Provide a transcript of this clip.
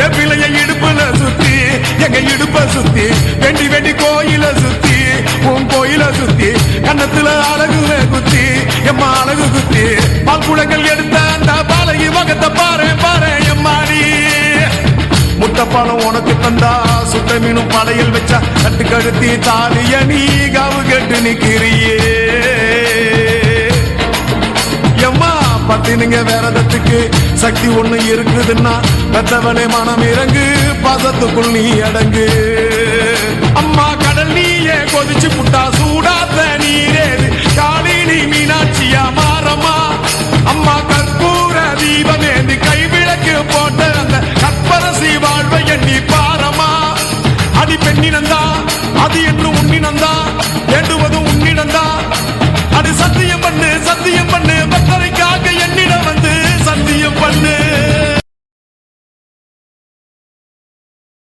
வெப்பிலைய இடுப்புல சுத்தி எங்க இடுப்ப சுத்தி வெண்டி வெண்டி கோயில சுத்தி உன் கோயில சுத்தி கண்ணத்துல அழகுல குத்தி எம்மா அழகு குத்தி பால்குளங்கள் எடுத்த அந்த பாலகி முகத்தை பாரு பாரு எம்மாடி. முட்டப்பாலம் உனக்கு தந்தா சுட்ட மீனும் படையில் வச்சா கட்டு கழுத்தி தாலிய நீ காவு கட்டு நிக்கிறியே. எம்மா பத்தினுங்க வேறதத்துக்கு சக்தி ஒண்ணு இருக்குதுன்னா பெற்றவனே மனம் இறங்கு பாசத்துக்குள் நீ அடங்கு. அம்மா கடல் நீயே கொதிச்சு புட்டா சூடாத்த நீரேது காலினி மீனாட்சியா மாறமா அம்மா கற்பூர தீபமே தீபமேந்து கைவிளக்கு போட்ட அந்த கற்பரசி வாழ்வை எண்ணி பாரமா அடி பெண்ணினந்தா அது என்னும் உண்ணினந்தா.